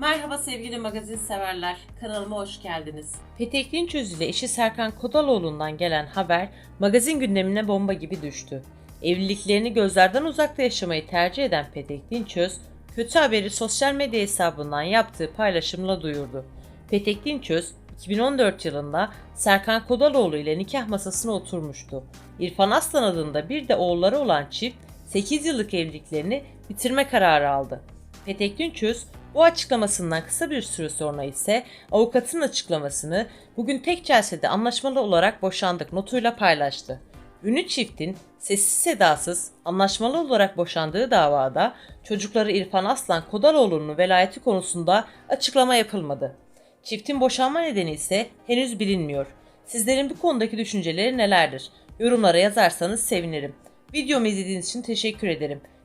Merhaba sevgili magazin severler, kanalıma hoş geldiniz. Petek Dinçöz ile eşi Serkan Kodaloğlu'ndan gelen haber magazin gündemine bomba gibi düştü. Evliliklerini gözlerden uzakta yaşamayı tercih eden Petek Dinçöz, kötü haberi sosyal medya hesabından yaptığı paylaşımla duyurdu. Petek Dinçöz, 2014 yılında Serkan Kodaloğlu ile nikah masasına oturmuştu. İrfan Aslan adında bir de oğulları olan çift 8 yıllık evliliklerini bitirme kararı aldı. Petek Dinçöz bu açıklamasından kısa bir süre sonra ise avukatın açıklamasını bugün tek celsede anlaşmalı olarak boşandık notuyla paylaştı. Ünlü çiftin sessiz sedasız anlaşmalı olarak boşandığı davada çocukları İrfan Aslan Kodaloğlu'nun velayeti konusunda açıklama yapılmadı. Çiftin boşanma nedeni ise henüz bilinmiyor. Sizlerin bu konudaki düşünceleri nelerdir? Yorumlara yazarsanız sevinirim. Videomu izlediğiniz için teşekkür ederim.